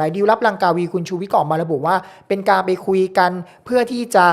รายดิวรับลังกาวีคุณชูวิทย์ก็ออกมาระบุว่า เป็นการไปคุยกันเพื่อที่จะ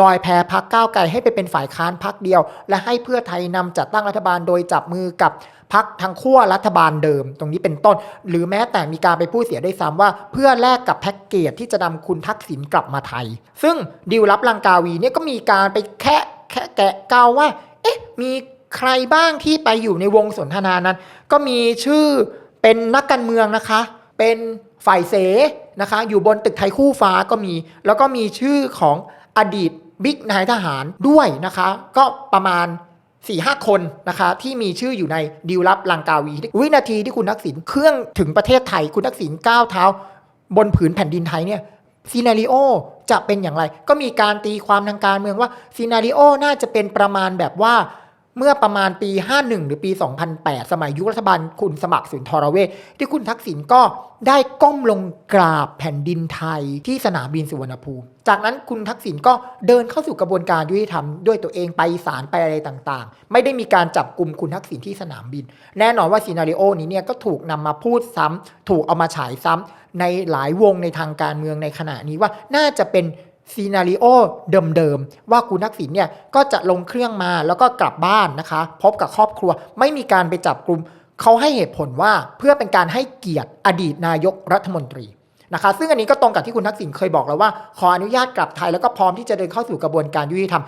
ลอยแพพักก้าวไกลให้ไปเป็นฝ่ายค้านพักเดียว และให้เพื่อไทยนำจัดตั้งรัฐบาลโดยจับมือกับพักทางขั้วรัฐบาลเดิม ตรงนี้เป็นต้น หรือแม้แต่มีการไปพูดเสียได้วยซ้ำว่า เพื่อแลกกับแพ็กเกจที่จะนำคุณทักษิณกลับมาไทย ซึ่งดิวรับลังกาวีเนี่ยก็มีการไปแคะแคะแกะเกาว่า เอ๊ะมีใครบ้างที่ไปอยู่ในวงสนทนานั้น ก็มีชื่อเป็นนักการเมืองนะคะ เป็น ฝ่ายเสนะคะอยู่บนตึกไทยคู่ฟ้าก็มี แล้วก็มีชื่อของอดีตบิ๊กนายทหารด้วยนะคะ ก็ประมาณ4ี่ห้าคนนะคะที่มีชื่ออยู่ในดีลลับลังกาวี วินาทีที่คุณทักษิณเครื่องถึงประเทศไทยคุณทักษิณก้าวเท้า บนผืนแผ่นดินไทยเนี่ยซีนารีโอจะเป็นอย่างไร ก็มีการตีความทางการเมืองว่าซีนารีโอน่าจะเป็นประมาณแบบว่า เมื่อประมาณปี 51 หรือปี 2008 สมัยยุครัฐบาลคุณสมัครสุนทรเวชที่คุณทักษิณก็ได้ก้มลงกราบแผ่นดินไทยที่สนามบินสุวรรณภูมิ จากนั้นคุณทักษิณก็เดินเข้าสู่กระบวนการยุติธรรมด้วยตัวเองไปศาลไปอะไรต่างๆ ไม่ได้มีการจับกลุ่มคุณทักษิณที่สนามบิน แน่นอนว่าซีนารีโอนี้เนี่ยก็ถูกนำมาพูดซ้ำถูกเอามาฉายซ้ำในหลายวงในทางการเมืองในขณะนี้ว่าน่าจะเป็น ซีนารีโอเดิมๆ ว่าคุณทักษิณเนี่ยก็จะลงเครื่องมาแล้วก็กลับบ้านนะคะ พบกับครอบครัวไม่มีการไปจับกลุ่มเขาให้เหตุผลว่าเพื่อเป็นการให้เกียรติอดีตนายกรัฐมนตรีนะคะ ซึ่งอันนี้ก็ตรงกับที่คุณทักษิณเคยบอกแล้วว่า ขออนุญาตกลับไทยแล้วก็พร้อมที่จะเดินเข้าสู่กระบวนการยุติธรรม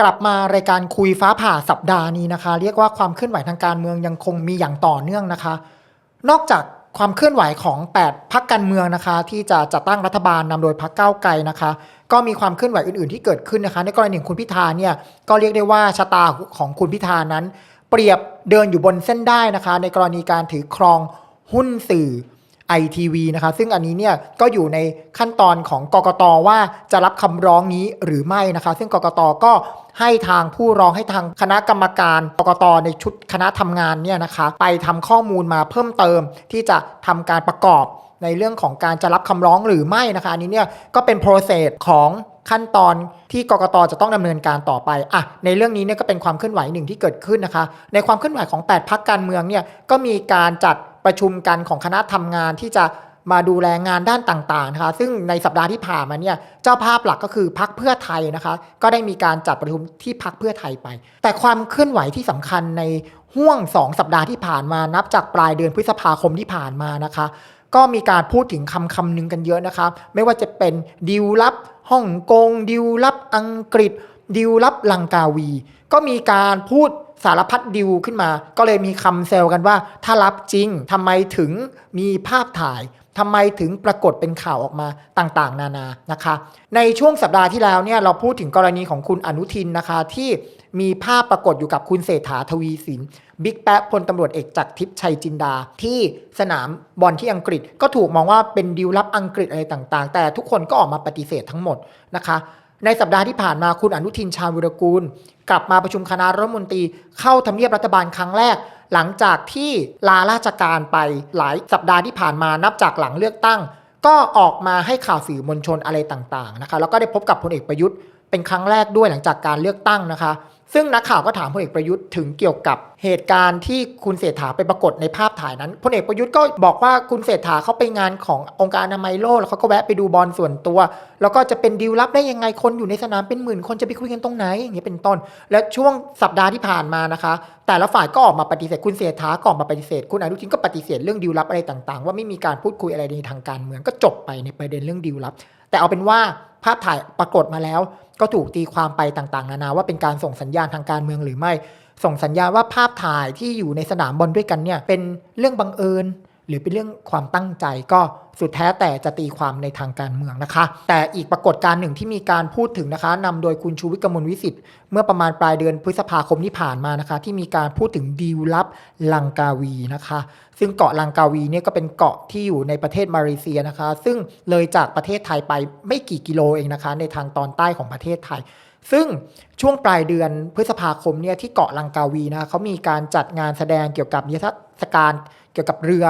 กลับมารายการคุยฟ้าผ่าสัปดาห์นี้นะคะ เรียกว่าความเคลื่อนไหวทางการเมืองยังคงมีอย่างต่อเนื่องนะคะ นอกจากความเคลื่อนไหวของ 8พักการเมืองนะคะ ที่จะจัดตั้งรัฐบาลนำโดยพักเก้าไกลนะคะ ก็มีความเคลื่อนไหวอื่นๆ ที่เกิดขึ้นนะคะ ในกรณีของคุณพิธาเนี่ยก็เรียกได้ว่าชะตาของคุณพิธานั้น เปรียบเดินอยู่บนเส้นได้นะคะ ในกรณีการถือครองหุ้นสื่อ ITV นะคะซึ่งอันนี้เนี่ยก็อยู่ในขั้นตอนของกกตว่าจะรับคำร้องนี้หรือไม่นะคะ ซึ่งกกตก็ให้ทางผู้ร้องให้ทางคณะกรรมการกกตในชุดคณะทำงานเนี่ยนะคะ ไปทำข้อมูลมาเพิ่มเติมที่จะทำการประกอบในเรื่องของการจะรับคำร้องหรือไม่นะคะอันนี้เนี่ยก็เป็น process ของขั้นตอนที่กกตจะต้องดำเนินการต่อไปอะในเรื่องนี้เนี่ยก็เป็นความเคลื่อนไหวหนึ่งที่เกิดขึ้นนะคะ ในความเคลื่อนไหวของ 8 พักการเมืองเนี่ยก็มีการจัด ประชุมกันของคณะทำงานที่จะมาดูแลงานด้านต่างๆนะคะ ซึ่งในสัปดาห์ที่ผ่านมาเนี่ยเจ้าภาพหลักก็คือพักเพื่อไทยนะคะ ก็ได้มีการจัดประชุมที่พักเพื่อไทยไป แต่ความเคลื่อนไหวที่สำคัญในห่วง 2 สัปดาห์ที่ผ่านมานับจากปลายเดือนพฤษภาคมที่ผ่านมานะคะ ก็มีการพูดถึงคำคำหนึ่งกันเยอะนะคะ ไม่ว่าจะเป็นดิวลับฮ่องกงดิวลับอังกฤษดิวลับลังกาวี ก็มีการพูด สารพัดดิวขึ้นมา ก็เลยมีคำเซลกันว่า ถ้ารับจริงทำไมถึงมีภาพถ่ายทำไมถึงปรากฏเป็นข่าวออกมาต่างๆ นานานะคะ ในช่วงสัปดาห์ที่แล้วเนี่ยเราพูดถึงกรณีของคุณอนุทินนะคะที่มีภาพปรากฏอยู่กับคุณเศรษฐาทวีสินบิ๊กแป๊ะพลตำรวจเอกจากทิพย์ชัยจินดา ที่สนามบอลที่อังกฤษก็ถูกมองว่าเป็นดิวลับอังกฤษอะไรต่างๆ แต่ทุกคนก็ออกมาปฏิเสธทั้งหมดนะคะ ในสัปดาห์ที่ผ่านมาคุณอนุทินชาญวิรกูล กลับมาประชุมคณะรัฐมนตรีเข้าทำเนียบรัฐบาลครั้งแรก หลังจากที่ลาราชการไปหลายสัปดาห์ที่ผ่านมานับจากหลังเลือกตั้ง ก็ออกมาให้ข่าวสื่อมวลชนอะไรต่างๆนะคะแล้วก็ได้พบกับพลเอกประยุทธ์เป็นครั้งแรกด้วยหลังจากการเลือกตั้งนะคะ ซึ่งนักข่าวก็ถามพลเอกประยุทธ์ถึงเกี่ยวกับเหตุการณ์ที่คุณเศรษฐาไปปรากฏในภาพถ่ายนั้นพลเอกประยุทธ์ก็บอกว่าคุณเศรษฐาเขาไปงานขององค์การอนามัยโลกแล้วเขาก็แวะไปดูบอลส่วนตัว แล้วก็จะเป็นดีลลับได้ยังไงคนอยู่ในสนามเป็นหมื่นคนจะไปคุยกันตรงไหนอย่างนี้เป็นต้น และช่วงสัปดาห์ที่ผ่านมานะคะ แต่ละฝ่ายก็ออกมาปฏิเสธคุณเศรษฐาก็ออกมาปฏิเสธ คุณอนุทินก็ปฏิเสธเรื่องดีลลับอะไรต่าง ๆ ว่าไม่มีการพูดคุยอะไรในทางการเมืองก็จบไปในประเด็นเรื่องดีลลับ แต่เอาเป็นว่า ภาพถ่ายปรากฏมาแล้ว ก็ถูกตีความไปต่างๆ นานาว่าเป็นการส่งสัญญาณทางการเมืองหรือไม่ ส่งสัญญาณว่าภาพถ่ายที่อยู่ในสนามบอลด้วยกันเนี่ยเป็นเรื่องบังเอิญ หรือเป็นเรื่องความตั้งใจก็สุดแท้แต่จะตีความในทางการเมืองนะคะ แต่อีกปรากฏการณ์หนึ่งที่มีการพูดถึงนะคะนำโดยคุณชูวิทย์กมลวิสิทธิ์เมื่อประมาณปลายเดือนพฤษภาคมที่ผ่านมานะคะ ที่มีการพูดถึงดีลลับลังกาวีนะคะ ซึ่งเกาะลังกาวีเนี่ยก็เป็นเกาะที่อยู่ในประเทศมาเลเซียนะคะ ซึ่งเลยจากประเทศไทยไปไม่กี่กิโลเองนะคะ ในทางตอนใต้ของประเทศไทยซึ่งช่วงปลายเดือนพฤษภาคมเนี่ยที่เกาะลังกาวีนะะเขามีการจัดงานแสดงเกี่ยวกับนิทรรศการเกี่ยวกับเรือ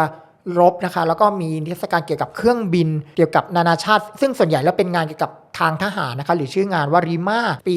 รบนะคะ แล้วก็มีนิทรรศการเกี่ยวกับเครื่องบิน เกี่ยวกับนานาชาติ ซึ่งส่วนใหญ่แล้วเป็นงานเกี่ยวกับ ทางทหารนะคะหรือชื่องานว่ารีมาปี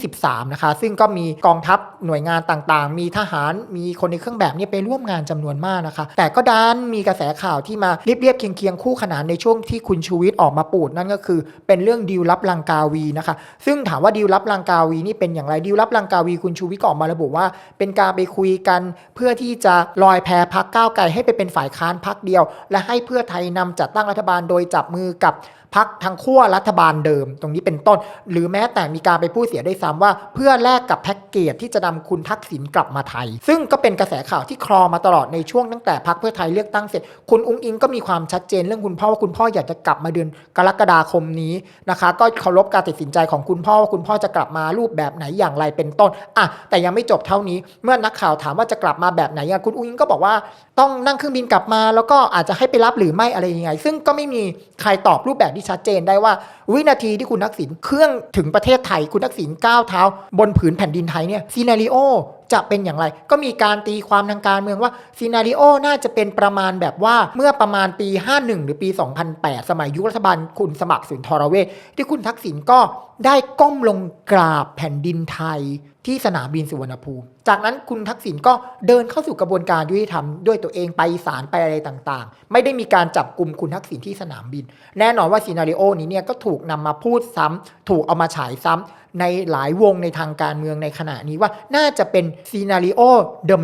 2023 นะคะ ซึ่งก็มีกองทัพหน่วยงานต่างๆ มีทหารมีคนในเครื่องแบบเนี่ยไปร่วมงานจำนวนมากนะคะ แต่ก็ดันมีกระแสข่าวที่มาเรียบๆเคียงๆคู่ขนานในช่วงที่คุณชูวิทย์ออกมาปูดนั่นก็คือเป็นเรื่องดีลลับลังกาวีนะคะ ซึ่งถามว่าดีลลับลังกาวีนี่เป็นอย่างไรดีลลับลังกาวีคุณชูวิทย์ก็ออกมาระบุว่า เป็นการไปคุยกันเพื่อที่จะลอยแพพักก้าวไกลให้ไปเป็นฝ่ายค้านพักเดียว และให้เพื่อไทยนำจัดตั้งรัฐบาลโดยจับมือกับ พักทางขั้วรัฐบาลเดิม ตรงนี้เป็นต้น หรือแม้แต่มีการไปพูดเสียได้วยซ้ำว่า เพื่อแลกกับแพ็กเกจที่จะนำคุณทักษิณกลับมาไทย ซึ่งก็เป็นกระแสข่าวที่คลอมาตลอดในช่วงตั้งแต่พักเพื่อไทยเลือกตั้งเสร็จ คุณอุ้งอิงก็มีความชัดเจนเรื่องคุณพ่อว่าคุณพ่ออยากจะกลับมาเดือนกรกฎาคมนี้นะคะ ก็เคารพการตัดสินใจของคุณพ่อว่าคุณพ่อจะกลับมารูปแบบไหนอย่างไรเป็นต้นอะแต่ยังไม่จบเท่านี้เมื่อนักข่าวถามว่าจะกลับมาแบบไหนคุณอุ้งอิงก็บอกว่าต้องนั่งเครื่องบินกลับมา แล้วก็อาจจะให้ไปรับหรือไม่อะไรยังไง ซึ่งก็ไม่มีใครตอบรูปแบบที่ชัดเจนได้ว่า วินาทีที่คุณทักษิณเครื่องถึงประเทศไทยคุณทักษิณก้าวเท้า บนผืนแผ่นดินไทยเนี่ยซีนารีโอจะเป็นอย่างไร ก็มีการตีความทางการเมืองว่าซีนารีโอน่าจะเป็นประมาณแบบว่าเมื่อประมาณปี 51 หรือปี 2008 สมัยยุครัฐบาลคุณสมัครสุนทรเวชที่คุณทักษิณก็ ได้ก้มลงกราบแผ่นดินไทยที่สนามบินสุวรรณภูมิ จากนั้นคุณทักษิณก็เดินเข้าสู่กระบวนการยุติธรรมด้วยตัวเองไปศาลไปอะไรต่างๆ ไม่ได้มีการจับกลุ่มคุณทักษิณที่สนามบิน แน่นอนว่าซีนารีโอนี้เนี่ยก็ถูกนำมาพูดซ้ำถูกเอามาฉายซ้ำในหลายวงในทางการเมืองในขณะนี้ว่าน่าจะเป็นซีนารีโอ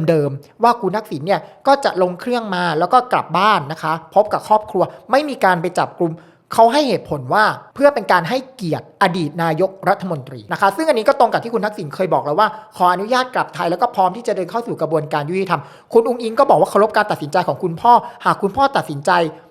เดิมๆว่าคุณทักษิณเนี่ยก็จะลงเครื่องมาแล้วก็กลับบ้านนะคะ พบกับครอบครัวไม่มีการไปจับกลุ่มเขาให้เหตุผลว่าเพื่อเป็นการให้เกียรติ อดีตนายกรัฐมนตรีนะคะซึ่งอันนี้ก็ตรงกับที่คุณทักษิณเคยบอกแล้วว่า ขออนุญาตกลับไทยแล้วก็พร้อมที่จะเดินเข้าสู่กระบวนการยุติธรรม คุณอุงอิงก็บอกว่าเคารพการตัดสินใจของคุณพ่อ หากคุณพ่อตัดสินใจ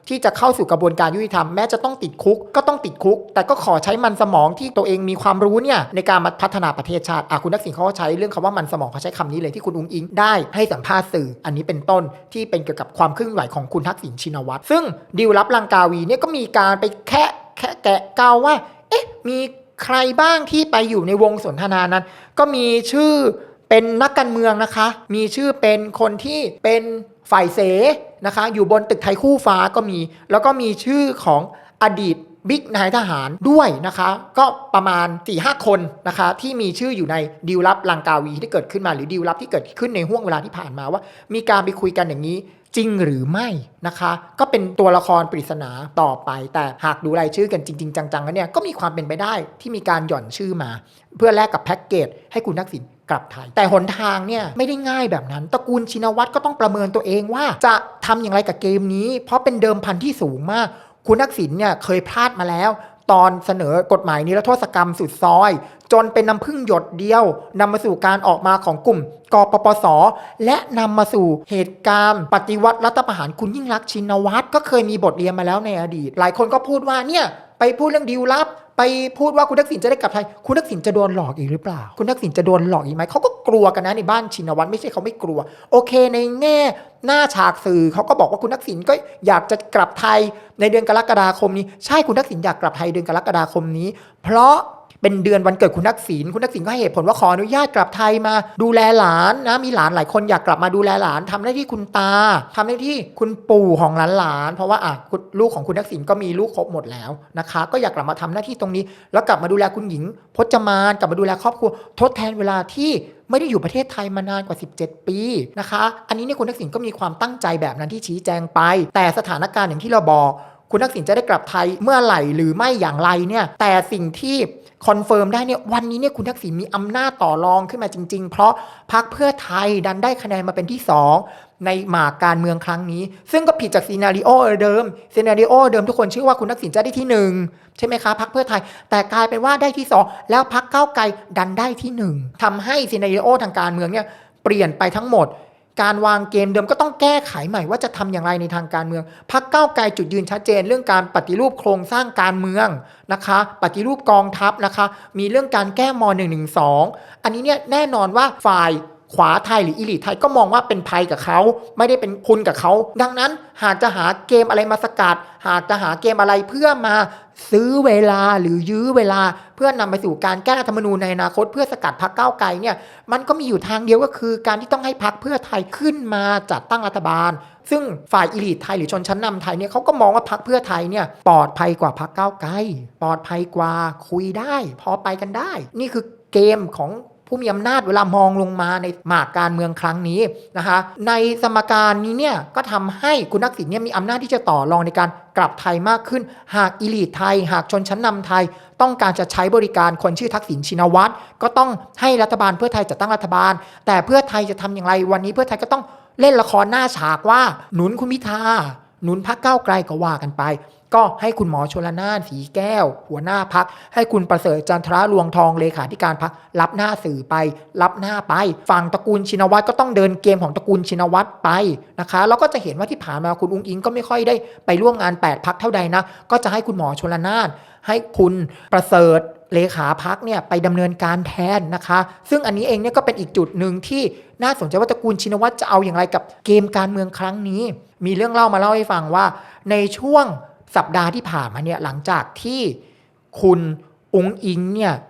ที่จะเข้าสู่กระบวนการยุติธรรมแม้จะต้องติดคุกก็ต้องติดคุก แต่ก็ขอใช้มันสมองที่ตัวเองมีความรู้เนี่ยในการมาพัฒนาประเทศชาติอะคุณทักษิณเขาก็ใช้เรื่องคำว่ามันสมองเขาใช้คำนี้เลยที่คุณอุงอิงได้ให้สัมภาษณ์สื่อ อันนี้เป็นต้นที่เป็นเกี่ยวกับความเคลื่อนไหวของคุณทักษิณชินวัตรซึ่งดีลลับลังกาวีเนี่ยก็มีการไปแคะแคะแกะเกาว่า มีใครบ้างที่ไปอยู่ในวงสนทนานั้น ก็มีชื่อเป็นนักการเมืองนะคะ มีชื่อเป็นคนที่เป็นฝ่ายเสนะคะ อยู่บนตึกไทยคู่ฟ้าก็มี แล้วก็มีชื่อของอดีต บิ๊กนายทหารด้วยนะคะ ก็ประมาณ4ี่ห้าคนนะคะที่มีชื่ออยู่ในดีลลับลังกาวีที่เกิดขึ้นมาหรือดีลลับที่เกิดขึ้นในห่วงเวลาที่ผ่านมาว่า มีการไปคุยกันอย่างนี้จริงหรือไม่นะคะ ก็เป็นตัวละครปริศนาต่อไป แต่หากดูรายชื่อกันจริง ๆ จังๆแล้วเนี่ยก็มีความเป็นไปได้ที่มีการหย่อนชื่อมา เพื่อแลกกับแพ็กเกจให้คุณทักษิณกลับไทย แต่หนทางเนี่ยไม่ได้ง่ายแบบนั้นตระกูลชินวัตรก็ต้องประเมินตัวเองว่า จะทำอย่างไรกับเกมนี้ เพราะเป็นเดิมพันที่สูงมาก คุณทักษิณเนี่ยเคยพลาดมาแล้ว ตอนเสนอกฎหมายนิรโทษกรรมสุดซอย จนเป็นน้ำพึ่งหยดเดียวนำมาสู่การออกมาของกลุ่มกปปส และนำมาสู่เหตุการณ์ปฏิวัติรัฐประหารคุณยิ่งรักชินวัตรก็เคยมีบทเรียนมาแล้วในอดีต หลายคนก็พูดว่าเนี่ย ไปพูดเรื่องดีลลับ ไปพูดว่าคุณทักษิณจะได้กลับไทย คุณทักษิณจะโดนหลอกอีกหรือเปล่า คุณทักษิณจะโดนหลอกอีกไหมเขาก็กลัวกันนะในบ้านชินวัตรไม่ใช่เขาไม่กลัว โอเคในแง่หน้าฉากสื่อเขาก็บอกว่าคุณทักษิณก็อยากจะกลับไทยในเดือนกรกฎาคมนี้ ใช่คุณทักษิณอยากกลับไทยเดือนกรกฎาคมนี้ เพราะ เป็นเดือนวันเกิดคุณทักษิณคุณทักษิณก็ให้เหตุผลว่าขออนุญาตกลับไทยมา ดูแลหลานนะมีหลานหลายคนอยากกลับมาดูแลหลานทำหน้าที่คุณตาทำหน้าที่คุณปู่ของหลานหลานๆเพราะว่าอะลูกของคุณทักษิณก็มีลูกครบหมดแล้วนะคะ ก็อยากกลับมาทำหน้าที่ตรงนี้ แล้วกลับมาดูแลคุณหญิงพจมานกลับมาดูแลครอบครัวทดแทนเวลาที่ไม่ได้อยู่ประเทศไทยมานานกว่า 17 ปีนะคะ อันนี้เนี่ยคุณทักษิณก็มีความตั้งใจแบบนั้นที่ชี้แจงไป แต่สถานการณ์อย่างที่เราบอก คุณทักษิณจะได้กลับไทยเมื่อไหร่หรือไม่อย่างไรเนี่ยแต่สิ่งที่คอนเฟิร์มได้เนี่ยวันนี้เนี่ยคุณทักษิณมีอำนาจต่อรองขึ้นมาจริง ๆ เพราะพักเพื่อไทยดันได้คะแนนมาเป็นที่ 2 ในหมากการเมืองครั้งนี้ ซึ่งก็ผิดจากซีนารีโอเดิมซีนารีโอเดิมทุกคนเชื่อว่าคุณทักษิณจะได้ที่หนึ่งใช่ไหมคะพักเพื่อไทย แต่กลายเป็นว่าได้ที่ 2 แล้วพักเก้าไกลดันได้ที่หนึ่งทำให้ซีนารีโอทางการเมืองเนี่ยเปลี่ยนไปทั้งหมด การวางเกมเดิมก็ต้องแก้ไขใหม่ว่าจะทำอย่างไรในทางการเมืองพักเก้าไกลจุดยืนชัดเจน เรื่องการปฏิรูปโครงสร้างการเมืองนะคะ ปฏิรูปกองทัพนะคะ มีเรื่องการแก้ม .112 อันนี้เนี่ยแน่นอนว่าฝ่าย ขวาไทยหรืออิลิทไทยก็มองว่าเป็นภัยกับเขา ไม่ได้เป็นคุณกับเขา ดังนั้นหากจะหาเกมอะไรมาสกัดหากจะหาเกมอะไรเพื่อมาซื้อเวลาหรือยื้อเวลา เพื่อนำไปสู่การแก้รัฐธรรมนูญในอนาคต เพื่อสกัดพรรคก้าวไกลเนี่ยมันก็มีอยู่ทางเดียวก็คือ การที่ต้องให้พรรคเพื่อไทยขึ้นมาจัดตั้งรัฐบาล ซึ่งฝ่ายอิลิทไทยหรือชนชั้นนำไทยเนี่ยเขาก็มองว่าพรรคเพื่อไทยเนี่ยปลอดภัยกว่าพรรคก้าวไกลปลอดภัยกว่าคุยได้ พอไปกันได้ นี่คือเกมของ ผู้มีอำนาจเวลามองลงมาในหมากการเมืองครั้งนี้นะคะในสมการนี้เนี่ยก็ทำให้คุณทักษิณเนี่ยมีอำนาจที่จะต่อรองในการกลับไทยมากขึ้น หากอิลีทไทย หากชนชั้นนำไทย ต้องการจะใช้บริการคนชื่อทักษิณชินวัตรก็ต้องให้รัฐบาลเพื่อไทยจัดตั้งรัฐบาล แต่เพื่อไทยจะทำอย่างไรวันนี้เพื่อไทยก็ต้องเล่นละครหน้าฉากว่าหนุนคุณพิธาหนุนพักเก้าวไกลก็ว่ากันไป ก็ให้คุณหมอชลนานสีแก้ว หัวหน้าพัก ให้คุณประเสริฐจันทระรวงทองเลขาธิการพักรับหน้าสื่อไป รับหน้าไป ฝั่งตระกูลชินวัตรก็ต้องเดินเกมของตระกูลชินวัตรไปนะคะแล้วก็จะเห็นว่าที่ผ่านมาคุณอุ้งอิงก็ไม่ค่อยได้ไปร่วมงาน 8 พักเท่าใดนะ ก็จะให้คุณหมอชลนานให้คุณประเสริฐเลขาพักเนี่ยไปดำเนินการแทนนะคะ ซึ่งอันนี้เองเนี่ยก็เป็นอีกจุดหนึ่งที่น่าสนใจว่าตระกูลชินวัตรจะเอาอย่างไรกับเกมการเมืองครั้งนี้ มีเรื่องเล่ามาเล่าให้ฟังว่าในช่วง สัปดาห์ที่ผ่านมาเนี่ยหลังจากที่คุณองค์อิงเนี่ย